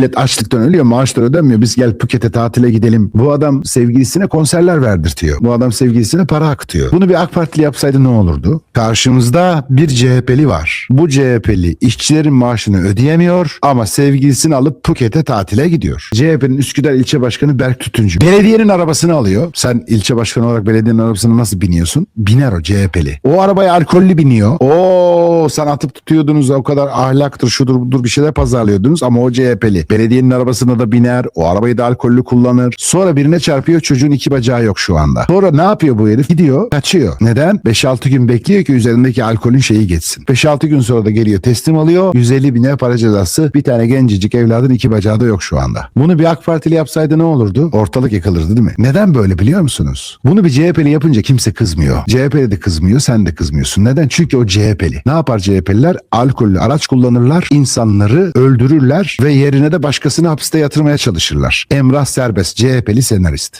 Millet açlıktan ölüyor, maaşlar ödenmiyor. Biz gel Phuket'e tatile gidelim. Bu adam sevgilisine konserler verdirtiyor. Bu adam sevgilisine para akıtıyor. Bunu bir AK Partili yapsaydı ne olurdu? Karşımızda bir CHP'li var. Bu CHP'li işçilerin maaşını ödeyemiyor ama sevgilisini alıp Phuket'e tatile gidiyor. CHP'nin Üsküdar ilçe başkanı Berk Tütüncü. Belediyenin arabasını alıyor. Sen ilçe başkanı olarak belediyenin arabasına nasıl biniyorsun? Biner o CHP'li. O arabaya alkollü biniyor. Oo sen atıp tutuyordunuz o kadar ahlaktır şudur budur bir şeyler pazarlıyordunuz ama o CHP'li. Belediyenin arabasına da biner. O arabayı da alkollü kullanır. Sonra birine çarpıyor çocuğun iki bacağı yok şu anda. Sonra ne yapıyor bu herif? Gidiyor kaçıyor. Neden? 5-6 gün bekliyor ki üzerindeki alkolün şeyi geçsin. 5-6 gün sonra da geliyor teslim alıyor. 150 bine para cezası. Bir tane gencecik evladın iki bacağı da yok şu anda. Bunu bir AK Partili yapsaydı ne olurdu? Ortalık yıkılırdı değil mi? Neden böyle biliyor musunuz? Bunu bir CHP'li yapınca kimse kızmıyor. CHP'li de kızmıyor sen de kızmıyorsun. Neden? Çünkü o CHP'li. Ne yapar CHP'liler? Alkollü araç kullanırlar, insanları öldürürler ve yerine de başkasını hapiste yatırmaya çalışırlar. Emrah Serbest CHP'li senarist.